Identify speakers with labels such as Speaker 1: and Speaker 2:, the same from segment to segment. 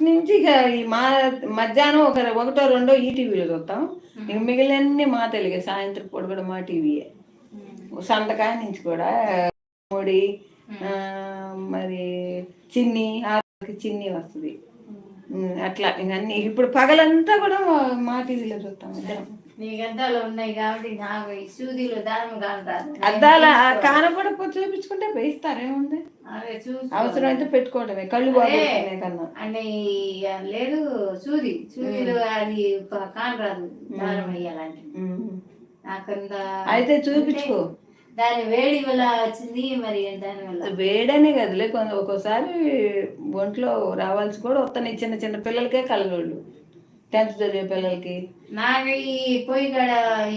Speaker 1: First నుంచి ఇక ఈ మా మధ్యాహ్నం ఒక ఒకటో రెండో ఈ టీవీలో చూస్తాం. ఇక మిగిలినన్ని మా తెలుగే. సాయంత్రం పూట కూడా మా టీవీయే. సంతకాయ నుంచి కూడా మోడి మరి చిన్ని ఆరుకి చిన్ని వస్తుంది. అట్లా. ఇంక అన్ని ఇప్పుడు పగలంతా కూడా మా టీవీలో చూస్తాం. ఇద్దరం
Speaker 2: నీకు అద్దాలు ఉన్నాయి కాబట్టి నాకు ఈ సూదిలో దారం కాంటారు
Speaker 1: అద్దాల కానపడపోతే చూపించుకుంటే వేయిస్తారేముంది
Speaker 2: అదే చూసి
Speaker 1: అవసరం అయితే పెట్టుకోవటమే కళ్ళు బాగున్నాయి కన్నా.
Speaker 2: అంటే ఈ లేదు సూది. సూదిలో అది ప- కానరాదు దారం వేయాలంటే. నాకంత
Speaker 1: అయితే చూపించుకో.
Speaker 2: దాని వేడి వల్ల వచ్చింది మరి దాని వల్ల?
Speaker 1: వేడనే కదలే కొంత ఒక్కోసారి ఒంట్లో రావాల్సి కూడా వస్తున్నాయి చిన్న చిన్న పిల్లలకే కలగోళ్ళు టెన్త్ చదివే పిల్లలకి.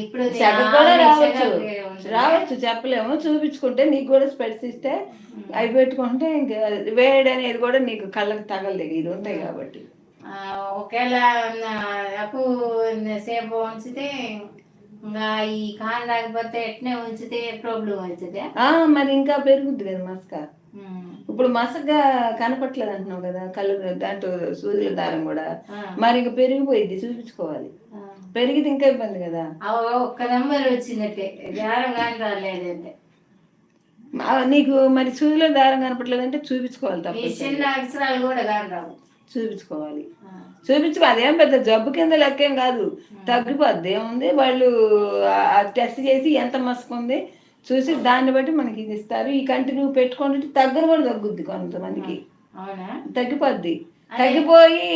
Speaker 2: ఇప్పుడు
Speaker 1: కూడా రావచ్చు. రావచ్చు చెప్పలేము. చూపించుకుంటే నీకు కూడా స్పెట్స్ ఇస్తే అవి పెట్టుకుంటే ఇంకా వేడి అనేది కూడా నీకు కళ్ళకి తగలదు. ఇది ఉంటాయి కాబట్టి.
Speaker 2: ఒకవేళ అప్పు సేపు ఉంచితే ఇంకా ఈ కాన్ రాకపోతే ఎట్నే ఉంచితే ప్రాబ్లం అవుతుంది?
Speaker 1: ఆ మరి ఇంకా పెరుగుద్ది కదా మసక. ఇప్పుడు మసకగా కనపట్లేదు అంటున్నావు కదా కళ్ళు దాంట్లో సూదుల దారం కూడా. మరి ఇంకా పెరిగిపోయింది చూపించుకోవాలి. పెరిగితే ఇంకా ఇబ్బంది కదా.
Speaker 2: ఒక్క నెంబర్ వచ్చినట్టే దారం కానీ రాలేదంటే
Speaker 1: నీకు మరి సూదిలో దారం కనపట్లేదంటే చూపించుకోవాలి తప్ప
Speaker 2: చిన్న అక్షరాలు కూడా కాని రావు.
Speaker 1: చూపించుకోవాలి. చూపించుకో అదేం పెద్ద జబ్బు కింద లెక్కేం కాదు. తగ్గిపోద్ది. ఏముంది? వాళ్ళు టెస్ట్ చేసి ఎంత మసుకుంది? చూసి దాన్ని బట్టి మనకి ఇది ఇస్తారు. ఈ కంటిన్యూ పెట్టుకుంటే తగ్గను కూడా తగ్గుద్ది కొంతమందికి. తగ్గిపోద్ది. తగ్గిపోయి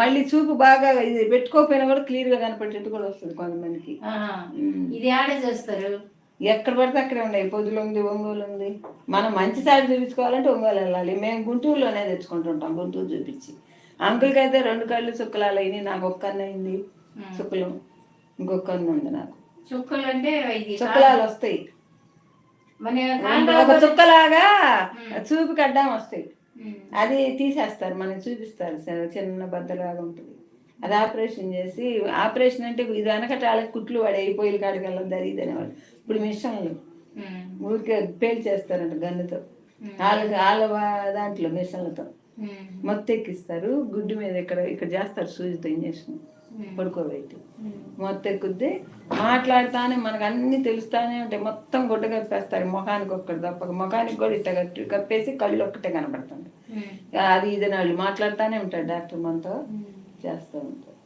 Speaker 1: మళ్ళీ చూపు బాగా ఇది పెట్టుకోకపోయినా కూడా క్లియర్గా కనపడేట్టు కూడా వస్తుంది కొంతమందికి.
Speaker 2: ఇది ఆడ చేస్తారు?
Speaker 1: ఎక్కడ పడితే అక్కడే ఉన్నాయి పొద్దులు ఉంది ఒంగోలు ఉంది. మనం మంచి సారి చూపించుకోవాలంటే ఒంగోలు వెళ్ళాలి. మేము గుంటూరులోనే తెచ్చుకుంటుంటాం గుంటూరు చూపించి. అంకుల్కి అయితే రెండు కళ్ళు సుక్కలాలు అయినాయి. నాకు ఒక్క అయింది సుక్కలు ఇంకొక ఉంది నాకు.
Speaker 2: చుక్కలు అంటే
Speaker 1: చుక్కలాలు వస్తాయి. ఒక చుక్కలాగా చూపుకి అడ్డం వస్తాయి. అది తీసేస్తారు మనకి చూపిస్తారు చిన్న బద్దలాగా ఉంటుంది. అది ఆపరేషన్ చేసి ఆపరేషన్ అంటే ఇది వెనకట వాళ్ళకి కుట్లు పడే పొయ్యిల కాడికి వెళ్ళడం జరిగింది అనేవాళ్ళు. ఇప్పుడు మిషన్లు. ఊరికే పేల్చేస్తారంట గన్నుతో. వాళ్ళకి వాళ్ళ దాంట్లో మిషన్లతో. మొత్తం ఎక్కిస్తారు. గుడ్డు మీద ఇక్కడ ఇక్కడ చేస్తారు సూజితో ఇంజక్షన్. పడుకోబెట్టి.
Speaker 2: ఉమ్.
Speaker 1: మొత్తం ఎక్కుద్ది మాట్లాడుతానే మనకు అన్ని తెలుస్తానే ఉంటాయి. మొత్తం గుడ్డ కప్పేస్తారు. ముఖానికి ఒక్కటి తప్పక. ముఖానికి కూడా ఇట్ట కట్టి కప్పేసి కళ్ళు ఒక్కటే కనపడుతుంది
Speaker 2: ఉమ్.
Speaker 1: అది ఇది వాళ్ళు మాట్లాడుతానే ఉంటాడు డాక్టర్ మనతో. చేస్తూ ఉంటాడు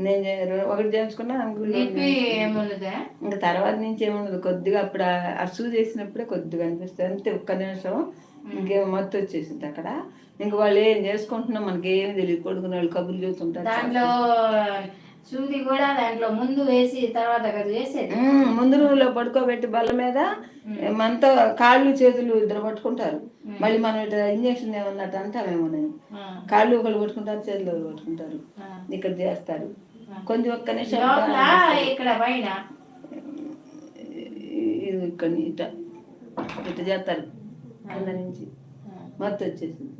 Speaker 1: నేను ఒకటి చేయించుకున్నా ఇంకా తర్వాత నుంచి ఏముండదు. కొద్దిగా అప్పుడు ఆ- ఆ సూ చేసినప్పుడే కొద్దిగా అనిపిస్తుంది. అంతే ఒక్క నిమిషం. ఇంకేమో మత్తు వచ్చేసింది అక్కడ. ఇంక వాళ్ళు ఏం చేసుకుంటున్నాం మనకి ఏమి తెలియదు. కొడుకున్న వాళ్ళు కబుర్లు చూస్తుంటారు
Speaker 2: దాంట్లో సూది కూడా దాంట్లో ముందు వేసి తర్వాత
Speaker 1: ఉమ్, ముందు రూమ్లో పడుకోబెట్టి బల్ల మీద మనతో కాళ్ళు చేతులు ఇద్దరు పట్టుకుంటారు. మళ్ళీ మనం ఇట్లా ఇంజక్షన్ ఏమన్నట్టు అంటామేమో నేను. కాళ్ళు ఒకళ్ళు పట్టుకుంటారు చేతులు ఒకళ్ళు పట్టుకుంటారు. ఇక్కడ చేస్తారు. కొంచెం ఒక్క నిమిషం
Speaker 2: ఇక్కడ పైన.
Speaker 1: ఇది ఇక్కడ ఇట ఇట చేస్తారు. కింద నుంచి. మత్తు వచ్చేసింది.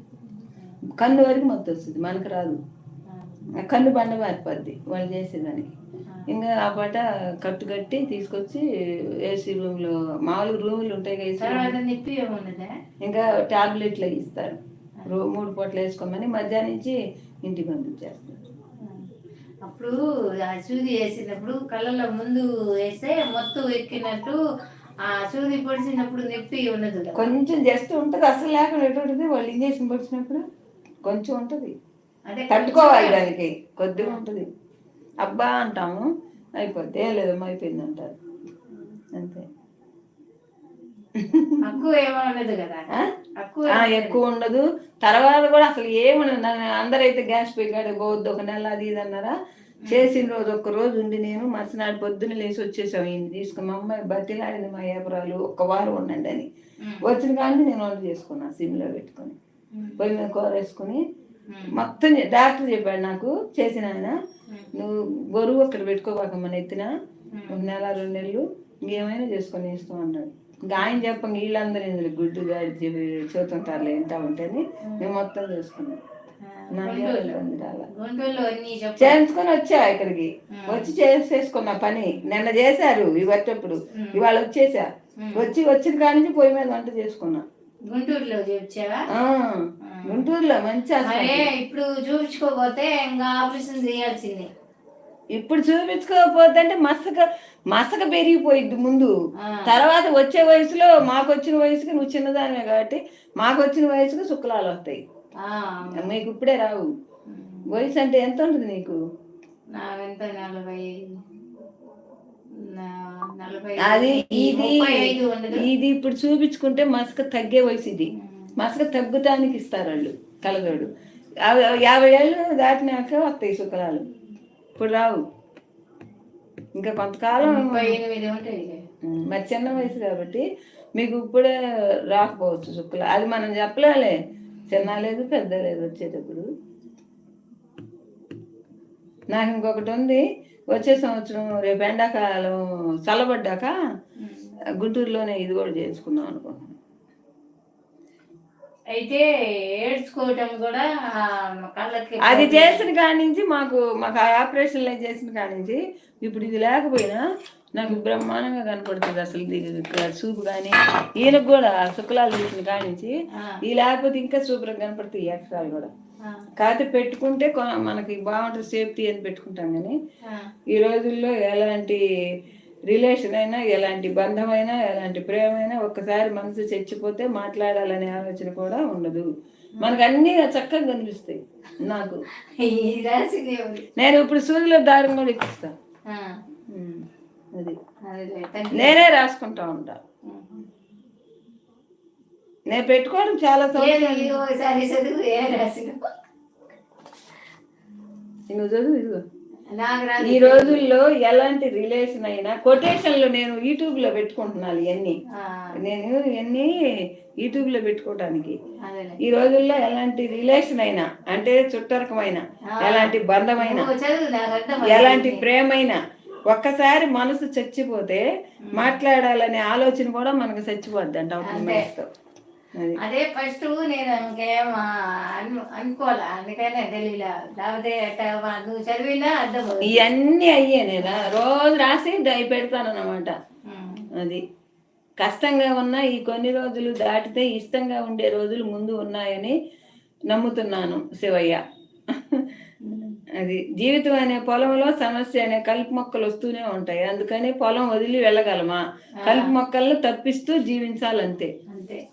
Speaker 1: కన్ను వరకు మత్తు వస్తుంది మనకు రాదు. కన్ను బండ మారిపోద్ది వాళ్ళు చేసేదానికి ఇంకా ఆ పాట కట్టు కట్టి తీసుకొచ్చి ఏసీ రూమ్లో మామూలుగా రూములు ఉంటాయి కదా ఇంకా టాబ్లెట్లు ఇస్తారు. రో మూడు పూటలు వేసుకోమని మధ్యాహ్నం నుంచి ఇంటికి పంపించేస్తారు.
Speaker 2: అప్పుడు ఆ సూది వేసినప్పుడు కళ్ళలో ముందు వేస్తే మొత్తం ఎక్కినట్టు ఆ సూది పొడిచినప్పుడు నొప్పి ఉన్నది కదా.
Speaker 1: కొంచెం జస్ట్ ఉంటుంది అసలు లేకుండా ఎటువంటి వాళ్ళు ఇంజక్షన్ పడిచినప్పుడు కొంచెం ఉంటుంది. తట్టుకోవాలి దానికి. కొద్దిగా ఉంటుంది. అబ్బా అంటాము. అయిపోద్ది ఏ లేదమ్మా అయిపోయింది అంటారు. అంతే.
Speaker 2: ఎక్కువ ఏమో
Speaker 1: ఉండదు తర్వాత కూడా అసలు నన్ను అందరైతే గ్యాస్ పోయి కాడ పోవద్దు ఒక నెల అది ఇది అన్నారా? చేసిన రోజు ఒక్క రోజు ఉండి నేను మరుసనాడు పొద్దున్న లేచి వచ్చేసాం. ఈయన తీసుకుని మా అమ్మాయి బతిలాడింది మా ఏపరాలు ఒక్క వారం ఉండండి అని. వచ్చిన కానీ నేను వంట చేసుకున్నా సిమ్లో పెట్టుకొని. పొయ్యి మీద కూర వేసుకుని. మొత్తం డాక్టర్ చెప్పాడు నాకు చేసిన ఆయన. నువ్వు బరువు అక్కడ పెట్టుకోబాకమ్మని ఎత్తిన
Speaker 2: ఉమ్.
Speaker 1: ఒక నెల రెండు నెలలు ఇంకేమైనా చేసుకొని ఇస్తాం అన్నాడు. ఇంకా ఆయన చెప్పంగా వీళ్ళందరూ ఇందులో గుడ్డు గాడి చూతుంటారులే ఎంత ఉంటేని మేము. మొత్తం చేసుకున్నాం.
Speaker 2: చెప్పు.
Speaker 1: చేయించుకొని వచ్చా ఇక్కడికి. వచ్చి చేసేసుకున్న పని. నిన్న చేశారు ఇవట్టప్పుడు ఇవాళ వచ్చేసా. వచ్చి వచ్చిన కాడి నుంచి పొయ్యి మీద వంట చేసుకున్నా.
Speaker 2: గుంటూరులో చెప్పావా
Speaker 1: ఆ, గుంటూరులో మంచి
Speaker 2: ఇప్పుడు చూపించుకోపోతే ఇంకా ఆపరేషన్ చేయాల్సిందే.
Speaker 1: ఇప్పుడు చూపించుకోకపోతే అంటే మసక మసక పెరిగిపోయిద్ది ముందు. తర్వాత వచ్చే వయసులో మాకు వచ్చిన వయసుకి నువ్వు చిన్నదానివే కాబట్టి మాకు వచ్చిన వయసుకి శుక్లాలు వస్తాయి. మీకు ఇప్పుడే రావు. వయసు అంటే ఎంత ఉంటుంది నీకు?
Speaker 2: నాకెంత నలభై నా- నలభై
Speaker 1: అది ఇది ఇది ఇప్పుడు చూపించుకుంటే మసక తగ్గే వయసు ఇది. మసక తగ్గుతానికి ఇస్తారు వాళ్ళు కలదోడు. యాభై- ఏళ్ళు దాటినాక వస్తాయి శుక్లాలు ఇప్పుడు రావు. ఇంకా కొంతకాలం మరి చిన్న వయసు కాబట్టి మీకు ఇప్పుడే రాకపోవచ్చు శుక్ల అది మనం చెప్పలేలే. చిన్న లేదు పెద్ద లేదు వచ్చేటప్పుడు. నాకు ఇంకొకటి ఉంది. వచ్చే సంవత్సరం రేపు ఎండాకాలం చల్లబడ్డాక గుంటూరులోనే ఇది కూడా చేసుకుందాం అనుకుంటున్నాను.
Speaker 2: అయితే ఏడ్చుకోవటం కూడా కళ్ళకి
Speaker 1: అది చేసిన కాడి నుంచి మాకు మాకు ఆ ఆపరేషన్లు చేసిన కాడి నుంచి ఇప్పుడు ఇది లేకపోయినా నాకు బ్రహ్మాండంగా కనపడుతుంది అసలు చూపు కానీ ఈయనకు కూడా శుక్లాలు తీసిన కాడి నుంచి ఈ లేకపోతే ఇంకా సూపర్గా కనపడుతుంది ఈ అక్షరాలు కూడా. కాకపోతే పెట్టుకుంటే మనకి బాగుంటుంది సేఫ్టీ అని పెట్టుకుంటాం కానీ ఈ రోజుల్లో ఎలాంటి రిలేషన్ అయినా ఎలాంటి బంధమైనా ఎలాంటి ప్రేమైనా ఒక్కసారి మనసు చచ్చిపోతే మాట్లాడాలనే ఆలోచన కూడా ఉండదు. మనకు అన్నీ చక్కగా కనిపిస్తాయి నాకు? నేను ఇప్పుడు సూర్యుల దారం కూడా ఉమ్, అది. నేనే రాసుకుంటా ఉంటా. నేను పెట్టుకోవడం చాలా నువ్వు చదువు ఇదిగో. ఈ రోజుల్లో ఎలాంటి రిలేషన్ అయినా కొటేషన్లు నేను యూట్యూబ్లో పెట్టుకుంటున్నాను ఇవన్నీ నేను ఇవన్నీ యూట్యూబ్లో పెట్టుకోవటానికి. ఈ రోజుల్లో ఎలాంటి రిలేషన్ అయినా అంటే చుట్టరకమైన ఎలాంటి బంధమైన ఎలాంటి ప్రేమైన ఒక్కసారి మనసు చచ్చిపోతే మాట్లాడాలనే ఆలోచన కూడా మనకు చచ్చిపోద్ది అంట. అది.
Speaker 2: ఫస్ట్ నేను ఇంకేం అను అనుకోలే. అందుకనే తెలియలే. లేకపోతే నువ్వు చదివినా అర్థం.
Speaker 1: ఇవన్నీ అయ్యే నేను. రోజు రాసి డై పెడతానన్నమాట.
Speaker 2: ఉమ్.
Speaker 1: అది. కష్టంగా ఉన్న ఈ కొన్ని రోజులు దాటితే ఇష్టంగా ఉండే రోజులు ముందు ఉన్నాయని నమ్ముతున్నాను శివయ్య. అది. జీవితం అనే పొలంలో సమస్య అనే కలుపు మొక్కలు వస్తూనే ఉంటాయి. అందుకని పొలం వదిలి వెళ్ళగలమా? కలుపు మొక్కలను తప్పిస్తూ జీవించాలంతే.
Speaker 2: అంతే.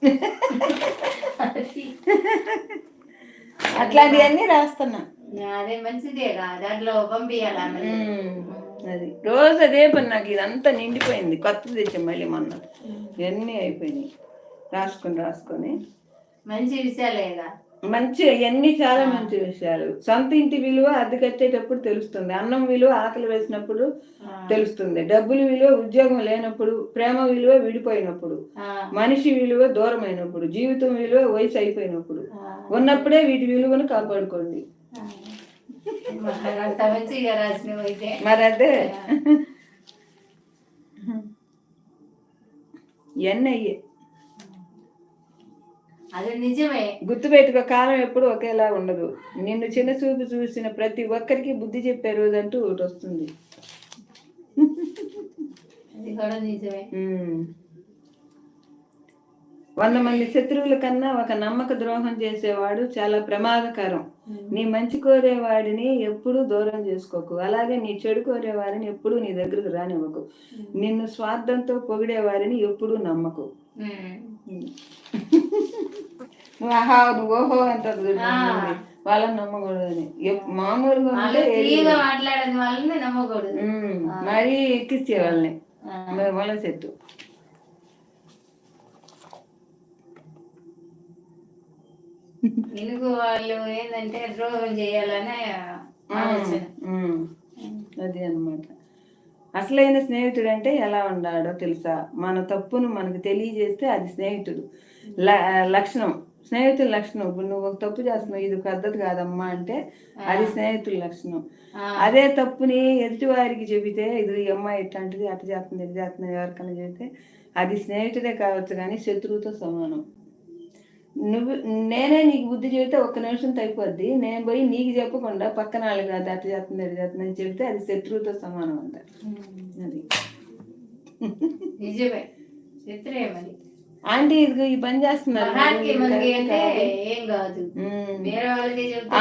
Speaker 1: అట్లాంటివన్నీ రాస్తున్నా.
Speaker 2: అదే మంచిదే దాంట్లో పంపించాలి
Speaker 1: అది. రోజు అదే పని నాకు. ఇదంతా నిండిపోయింది. కొత్తది తెచ్చాం మళ్ళీ మొన్న. ఇవన్నీ అయిపోయినాయి. రాసుకొని రాసుకొని.
Speaker 2: మంచి విషయాలేగా
Speaker 1: మంచి ఇవన్నీ చాలా మంచి విషయాలు సొంత ఇంటి విలువ అద్దె కట్టేటప్పుడు తెలుస్తుంది. అన్నం విలువ ఆకలి వేసినప్పుడు తెలుస్తుంది. డబ్బుల విలువ ఉద్యోగం లేనప్పుడు ప్రేమ విలువ విడిపోయినప్పుడు మనిషి విలువ దూరమైనప్పుడు జీవితం విలువ వయసు అయిపోయినప్పుడు. ఉన్నప్పుడే వీటి విలువను కాపాడుకోండి.
Speaker 2: మరి
Speaker 1: అదే. ఇవన్నీ అయ్యే
Speaker 2: అది నిజమే.
Speaker 1: గుర్తుపెట్టుకో కాలం ఎప్పుడు ఒకేలా ఉండదు. నిన్ను చిన్న చూపు చూసిన ప్రతి ఒక్కరికి బుద్ధి చెప్పే రోజు అంటూ ఒకటి వస్తుంది.
Speaker 2: అది కూడా నిజమే.
Speaker 1: ఉమ్. వంద మంది శత్రువుల కన్నా ఒక నమ్మక ద్రోహం చేసేవాడు చాలా ప్రమాదకరం. నీ మంచి కోరేవాడిని ఎప్పుడూ దూరం చేసుకోకు. అలాగే నీ చెడు కోరేవారిని ఎప్పుడూ నీ దగ్గరకు రానివ్వకు. నిన్ను స్వార్థంతో పొగిడే వారిని ఎప్పుడూ నమ్మకు. నువ్వు ఆహా నువ్వు ఓహో కొంతమంది. వాళ్ళని నమ్మకూడదని. ఎప్- మామూలుగా
Speaker 2: మాట్లాడని వాళ్ళని నమ్మకూడదు.
Speaker 1: మరీ ఎక్కిచ్చే వాళ్ళని. వాళ్ళ చెట్టు
Speaker 2: ఇనుగు వాళ్ళు ఏంటంటే ద్రోహం చేయాలనే ఆలోచన.
Speaker 1: అది అన్నమాట. అసలైన స్నేహితుడు అంటే ఎలా ఉన్నాడో తెలుసా? మన తప్పును మనకు తెలియజేస్తే అది స్నేహితుడు. లక్షణం. స్నేహితుల లక్షణం. ఇప్పుడు నువ్వు ఒక తప్పు చేస్తున్నావు. ఇది పద్ధతి కాదమ్మా అంటే అది స్నేహితుల లక్షణం. అదే తప్పుని ఎదుటి వారికి చెబితే ఇది అమ్మాయి ఇట్లాంటిది అటు చేస్తుంది ఇది చేస్తుంది ఎవరికైనా చెబితే అది స్నేహితుడే కావచ్చు కానీ శత్రువుతో సమానం. నువ్వు నేనే నీకు బుద్ధి చెబితే ఒక్క నిమిషం అయిపోద్ది నేను పోయి నీకు చెప్పకుండా పక్కన వాళ్ళకి అది అటు చేస్తుంది ఇటు చేస్తుంది అని చెబితే అది శత్రువుతో సమానం అంట. అది.
Speaker 2: నిజమే. చిత్రే మరి.
Speaker 1: ఆంటీ ఇది ఈ పని చేస్తున్నారు.
Speaker 2: అంటే వాళ్ళకి చెప్తే.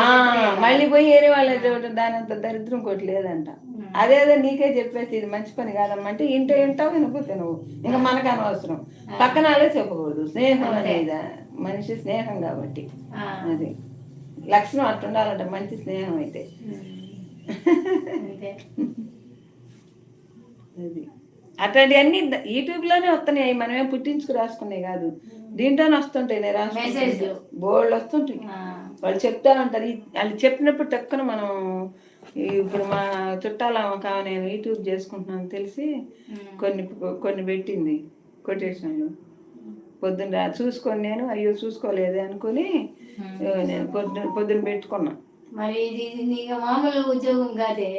Speaker 1: మళ్ళీ పోయి వేరే వాళ్ళ చూడటం దాని అంత దరిద్రం కొట్టి లేదంట. అదేదో నీకే చెప్పేసి ఇది మంచి పని కాదమ్మా అంటే ఇంటో వింటావు వినకపోతే నువ్వు. ఇంకా మనకు అనవసరం. పక్కన వాళ్ళే చెప్పకూడదు. స్నేహం అనేది మనిషి స్నేహం కాబట్టి. అది. లక్షణం అట్లా ఉండాలంట మంచి స్నేహం అయితే. అది. అట్లాంటివన్నీ యూట్యూబ్లోనే వస్తున్నాయి. మనమే పుట్టించుకు రాసుకున్నాయి కాదు. దీంట్లోనే వస్తుంటాయి నేను. బోల్డ్ వస్తుంటాయి. వాళ్ళు చెప్తా ఉంటారు వాళ్ళు చెప్పినప్పుడు టక్కున మనం ఇప్పుడు మా చుట్టాల నేను యూట్యూబ్ చేసుకుంటున్నాను తెలిసి కొన్ని కొన్ని పెట్టింది. కొటేషన్లు. పొద్దున్న రా- చూసుకొని నేను అయ్యో చూసుకోలేదే అనుకుని నేను పొద్దున పొద్దున్న పెట్టుకున్నా.
Speaker 2: మరి మామూలు ఉద్యోగం కాదే.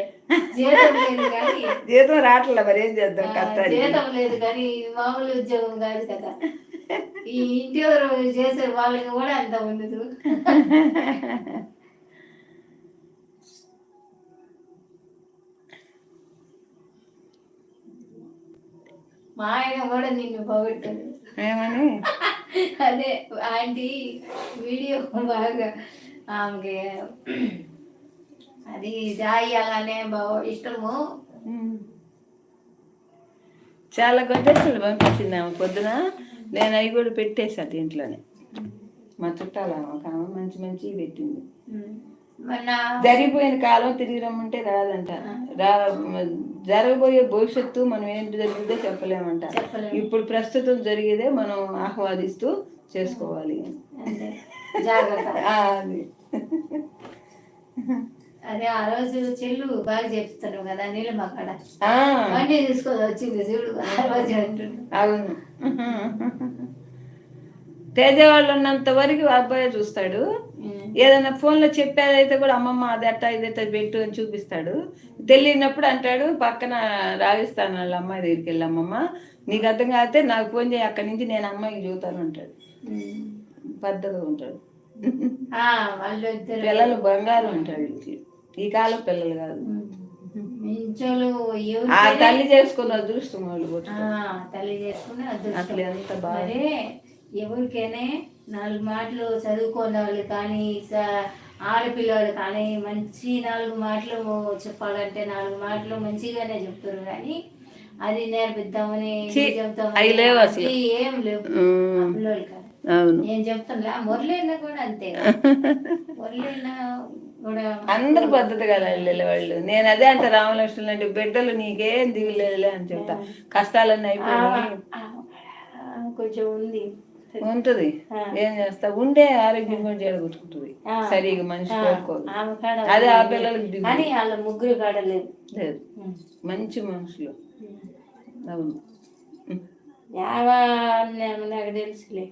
Speaker 2: జీతం లేదు కానీ.
Speaker 1: జీతం రావట్లే మరి ఏం చేద్దాం
Speaker 2: జీతం లేదు కానీ మామూలు ఉద్యోగం కాదు కదా. ఈ ఇంటి చేసే వాళ్ళకి కూడా అంత ఉండదు. మా ఆయన కూడా నిన్ను పొగడతాడు
Speaker 1: ఏమని?
Speaker 2: అదే ఆంటీ వీడియో బాగా ఆమెకి అది దాయాలనే బాగా ఇష్టము.
Speaker 1: చాలా కొటేషన్లు పంపించింది ఆమె పొద్దున. నేను అవి కూడా పెట్టేసా దీంట్లోనే. మా చుట్టాల ఆమె మంచి మంచి పెట్టింది. జరిగిపోయిన కాలం తిరిగి రమ్మంటే రాదంట రా జరగబోయే భవిష్యత్తు మనం ఏంటి జరిగితే చెప్పలేమంట.
Speaker 2: చెప్పలేము.
Speaker 1: ఇప్పుడు ప్రస్తుతం జరిగేదే మనం ఆహ్వాదిస్తూ చేసుకోవాలి. అది.
Speaker 2: అదే. ఆ రోజు చెల్లు బాగా చెప్తాను కదా నీళ్ళమ్మ అక్కడ బండి తీసుకొని వచ్చింది చూడు. ఆ రోజు
Speaker 1: అవును. తేజ వాళ్ళు ఉన్నంత వరకు అబ్బాయి చూస్తాడు. ఏదైనా ఫోన్లో చెప్పేదైతే కూడా అమ్మమ్మ అది అట్ట ఇది అట్ట పెట్టు అని చూపిస్తాడు. తెలియనప్పుడు అంటాడు పక్కన రాజస్థాన్ వాళ్ళ అమ్మాయి దగ్గరికి వెళ్ళి అమ్మమ్మ. నీకు అర్థం కాకపోతే నాకు ఫోన్ చేయి అక్కడి నుంచి నేను అమ్మాయికి చూతాను అంటాడు. పద్ధతిగా ఉంటాడు. పిల్లలు బంగారం అంటాడు ఈ కాలం పిల్లలు కాదు. తల్లి చేసుకున్న అదృష్టం వాళ్ళు
Speaker 2: తల్లి చేసుకుని అదృష్టం.
Speaker 1: అసలు ఎంత బాగా
Speaker 2: మరి ఎవరికైనా నాలుగు మాటలు చదువుకున్న వాళ్ళు కానీ ఆడపిల్లలు కానీ మంచి నాలుగు మాటలు చెప్పాలంటే నాలుగు మాటలు మంచిగానే చెప్తారు కానీ అది నేర్పిద్దామని ఏం లేవు నేను చెప్తున్నా మురళీన కూడా అంతే. మురళీన కూడా
Speaker 1: అందరు పద్ధతి కదా వెళ్ళే వాళ్ళు. నేను అదే అంటే రామలక్ష్మణులు అంటే బిడ్డలు నీకేం దిగులేదులే అని చెప్తా. కష్టాలన్నీ
Speaker 2: ఆ, కొంచెం ఉంది.
Speaker 1: ఉంటది. ఏం చేస్తా? ఉండే ఆరోగ్యం కూడా జరుగుతుంటుంది సరిగా మనిషి కోరుకోదు అదే ఆ పిల్లలకి దిగు
Speaker 2: కానీ వాళ్ళ ముగ్గురు లేదు.
Speaker 1: మంచి మనుషులు. అవును.
Speaker 2: యావా నాకు తెలుసులే.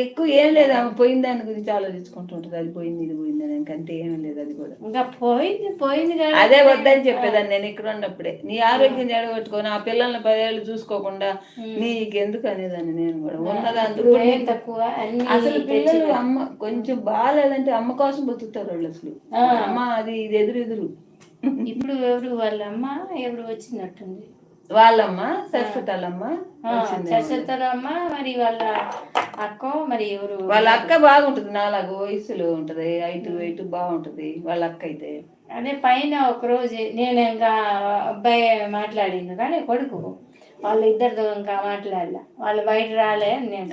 Speaker 1: ఎక్కువ ఏం లేదు ఆమె పోయిన దాని గురించి ఆలోచించుకుంటుంటది అది పోయింది ఇది పోయింది అని ఇంకంతే ఏమీ లేదు అది కూడా.
Speaker 2: ఇంకా పోయింది పోయింది కదా
Speaker 1: అదే వద్దని చెప్పేదాన్ని నేను ఇక్కడ ఉన్నప్పుడే. నీ ఆరోగ్యం జడగొట్టుకొని ఆ పిల్లల్ని పదేళ్ళు చూసుకోకుండా నీకెందుకు అనేదాన్ని నేను కూడా. ఉన్నదాంతో
Speaker 2: ఏం తక్కువ?
Speaker 1: అసలు పిల్లలు అమ్మ కొంచెం బాగాలేదంటే అమ్మ కోసం బతుకుతారు వాళ్ళు అసలు. అమ్మ అది ఇది ఎదురు ఎదురు
Speaker 2: ఇప్పుడు ఎవరు? వాళ్ళ అమ్మ ఎవరు వచ్చినట్టుంది
Speaker 1: వాళ్ళమ్మ సరస్వతాలమ్మ
Speaker 2: చర్చతరమ్మ మరి వాళ్ళ అక్క మరి ఎవరు?
Speaker 1: వాళ్ళ అక్క బాగుంటది నాలుగు వయసులో ఉంటది హైట్ వెయిట్ బాగుంటది వాళ్ళ అక్క అయితే.
Speaker 2: అదే పైన ఒక రోజు నేను ఇంకా అబ్బాయి మాట్లాడింది కానీ కొడుకు వాళ్ళ ఇద్దరితో ఇంకా మాట్లాడలే. వాళ్ళు బయట రాలే నేను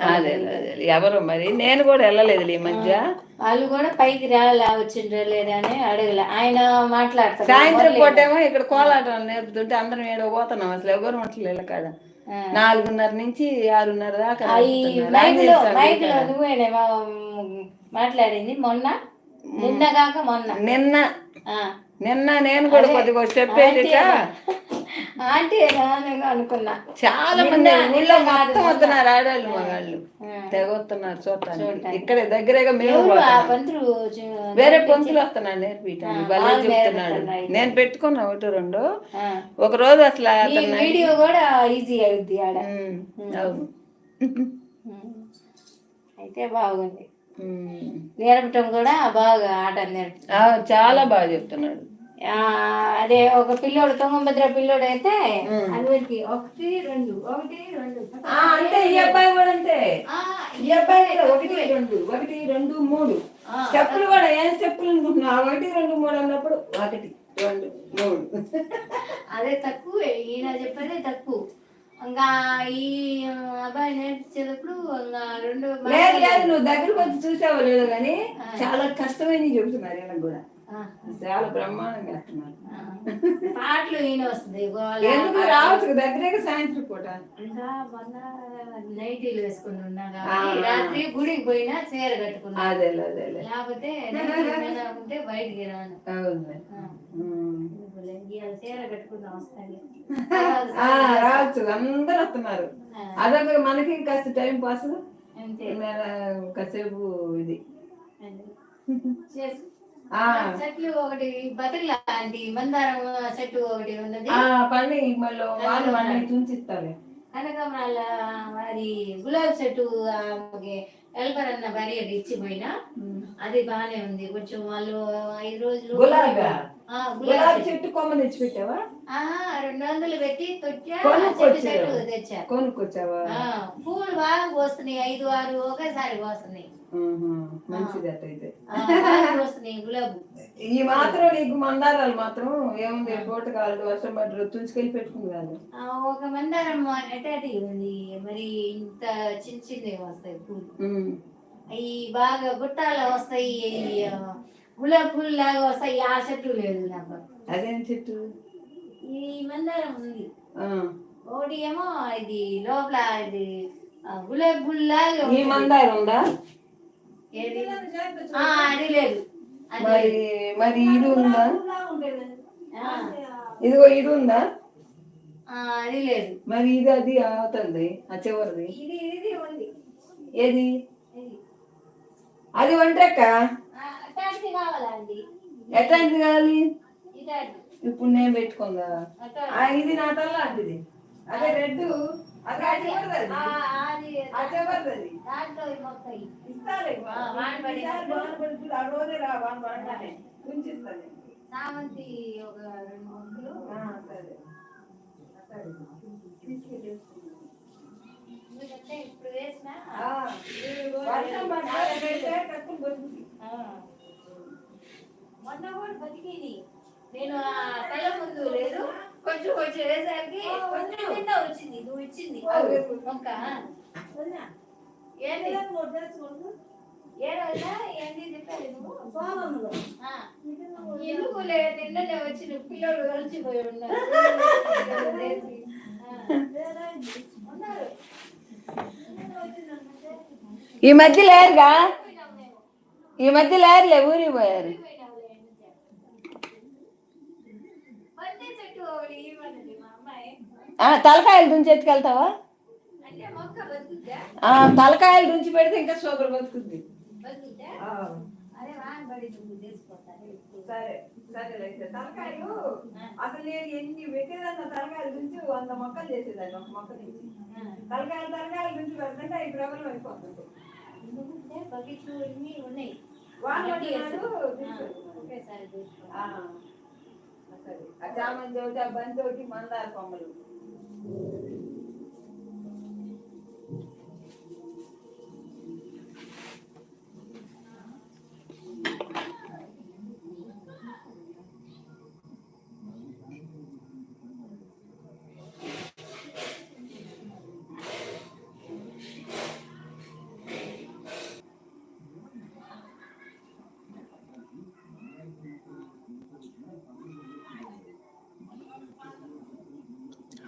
Speaker 1: ఎవరు మరి? నేను కూడా వెళ్ళలేదు ఈ మధ్య.
Speaker 2: వాళ్ళు కూడా పైకి రాలే వచ్చిండ్రా లేదా అని అడగలే. ఆయన మాట్లాడతారు
Speaker 1: సాయంత్రం పూటేమో ఇక్కడ కోలాటం నేర్పుతుంటే అందరం ఏడో పోతున్నాం అసలు. ఎవరు మట్ల కాడ
Speaker 2: ఆ.
Speaker 1: నాలుగున్నర నుంచి ఆరున్నర దాకా.
Speaker 2: నువ్వేనే మాట్లాడింది? మొన్న? నిన్న కాక మొన్న.
Speaker 1: నిన్న. నిన్న నేను కూడా కొద్దిగా చెప్పేదిట
Speaker 2: ఆంటీ నేను అనుకున్నా.
Speaker 1: చాలా మంది ఊళ్ళో మొత్తం వస్తున్నారు ఆడాళ్ళు మగాళ్ళు. తెగ వస్తున్నారు చూడటానికి. ఇక్కడ దగ్గరగా మేము
Speaker 2: చూ-
Speaker 1: వేరే పొంతులు వస్తున్నాడు నేర్పించడానికి భలే చెప్తున్నాడు. నేను పెట్టుకున్నా ఒకటి రెండు. ఒక రోజు అసలు
Speaker 2: వీడియో కూడా ఈజీ అవుద్ది ఆడ.
Speaker 1: అవును.
Speaker 2: అయితే బాగుంది. నేర్పటం కూడా బాగా ఆట నేర్పు
Speaker 1: చాలా బాగా చెప్తున్నాడు.
Speaker 2: అదే ఒక పిల్లోడు తుంగభద్ర పిల్లోడు అయితే అందరికి ఒకటి రెండు. ఒకటి రెండు.
Speaker 1: అంతే ఈ అబ్బాయి కూడా అంతే. ఈ అబ్బాయి ఒకటి రెండు. ఒకటి రెండు మూడు. చెప్పులు కూడా ఏం చెప్పులు అనుకుంటున్నావు? ఒకటి రెండు మూడు అన్నప్పుడు ఒకటి రెండు మూడు.
Speaker 2: అదే తక్కువ ఈయన చెప్పేదే తక్కువ ఇంకా ఈ అబ్బాయి నేర్పించేటప్పుడు రెండు
Speaker 1: లేదు లేదు నువ్వు దగ్గరకు వచ్చి చూసావో లేదో కానీ చాలా కష్టమైన చెబుతున్నారు వీళ్ళకి కూడా. చాలా బ్రహ్మాండంగా వేస్తున్నారు.
Speaker 2: పాటలు ఈయన వస్తుంది.
Speaker 1: ఎందుకు రావచ్చు? దగ్గరే సాయంత్రం పూట.
Speaker 2: మొన్న నైటీలు వేసుకుని ఉన్నా రాత్రి గుడికి పోయినా చీర కట్టుకున్నా.
Speaker 1: అదేలే అదేలే.
Speaker 2: లేకపోతే ఉంటే బయటికి రాను. చీర వస్తాను.
Speaker 1: ఆ, రావచ్చు. అందరూ వస్తున్నారు. అదొక మనకి కాస్త టైం పాస్. కాసేపు ఇది.
Speaker 2: చేసు. చెట్లు ఒకటి బతికి లాంటి మందారం చెట్టు ఒకటి ఉన్నది.
Speaker 1: పని మళ్ళీ వాళ్ళు
Speaker 2: కనకమరాల మరి గులాబీ చెట్టు హెల్పర్ అన్న భార్య ఇచ్చిపోయినా అది బానే ఉంది. కొంచెం వాళ్ళు ఐదు రోజులు
Speaker 1: గులాబా?
Speaker 2: ఆ, గులాబీ చెట్టు.
Speaker 1: కొమ్మ తెచ్చి పెట్టావా
Speaker 2: రెండు వందలు పెట్టి తెచ్చారు
Speaker 1: కొనుక్కొచ్చావా?
Speaker 2: పూలు బాగా పోస్తున్నాయి ఐదు ఆరు ఒకేసారి పోస్తున్నాయి
Speaker 1: మంచిది అట్టయితే. ఈ మాత్రం నీకు మందారాలు మాత్రం ఏముంది పూట కాదు వర్షం పడ్డ తుంచుకెళ్ళి పెట్టుకుంది కాదు
Speaker 2: ఆ, ఒక మందారం అటాటి ఉంది మరి ఇంత చిన్న చిన్నవి వస్తాయి పూలు. అవి బాగా గుట్టాలు వస్తాయి గులాబీ పూలు లాగా వస్తాయి ఆ చెట్టు లేదు నాకు.
Speaker 1: అదేం చెట్టు?
Speaker 2: ఈ మందారం ఉంది. ఒకటి ఏమో ఇది లోపల ఇది గులాబీ పూలు లాగా
Speaker 1: ఈ. మందారం ఉందా?
Speaker 2: అది లేదు. అది
Speaker 1: మరి మరి ఇది ఉందా?
Speaker 2: ఆ,
Speaker 1: ఇదిగో ఇది ఉందా?
Speaker 2: ఆ, అది లేదు.
Speaker 1: మరి ఇది అది అవుతుంది ఆ చివరిది? ఏది. అది ఒంట్రెక్క
Speaker 2: కావాలండి
Speaker 1: ఎట్లాంటిది కావాలి? ఇప్పుడు నేను పెట్టుకుందా? ఇది నా తల్లాంటిది అదే రెడ్ అదే ఆ చివరిది
Speaker 2: ఆ,
Speaker 1: అది.
Speaker 2: అది
Speaker 1: ఆ చివరిది అది.
Speaker 2: దాంట్లో ఇవి వస్తాయి
Speaker 1: ఇస్తాలే
Speaker 2: ఆ, వాన పడి-
Speaker 1: ఈసారి వాన పడుతుంది. ఆ రోజే రా వాన పడగానే. ఉంచిస్తాలే.
Speaker 2: చామంతి ఒక రెండు మొక్కలు
Speaker 1: సరే.
Speaker 2: ఇప్పుడు వేసిన. మొన్న కూడా బతికింది నేను కళ్ళ ముందు లేదు కొంచెం కొంచెం వేసరికి కొంచెం తిన్న వచ్చింది నువ్వు ఇచ్చింది. మొక్క ఏంది? ఏ రోజా ఏంది చెప్పాలి నువ్వు? ఆ, ఎందుకు లే నిన్ననే వచ్చిన పిల్లలు కలిసిపోయి ఉన్నారు ఉన్నారు
Speaker 1: ఈ మధ్య లేరుగా. ఈ మధ్య లేరులే ఊరికి పోయారు
Speaker 2: పోయినాంలే నుంచి. బంతి చెట్టు ఒకటి ఇవ్వమంది మా అమ్మాయి
Speaker 1: ఆ, తలకాయలు దుంచి ఎత్తుకెళ్తావా
Speaker 2: అంటే మొక్క బతుకుద్దా.
Speaker 1: ఆ, తలకాయలు దుంచి పెడితే ఇంకా సూపర్ బతుకుద్ది సరే తలకాయలు అసలు నేను ఎన్ని పెట్టేదన్న తలకాయలు దుంచి వంద మొక్కలు చేసేదాన్ని ఒక మొక్క నుంచి. తలకాయలు తలకాయలు దుంచి పెడుతుంటే ఈ ప్రబలం అయిపోతుంది.
Speaker 2: ఉన్నాయి. ఆ,
Speaker 1: సరే చామంతి ఒకటి ఆ బంతి ఒకటి మందార కొమ్మలు. Thank you.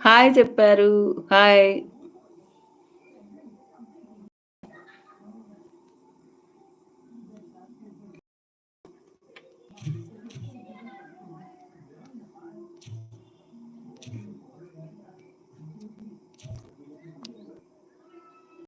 Speaker 1: హాయ్ చెప్పారు. హాయ్.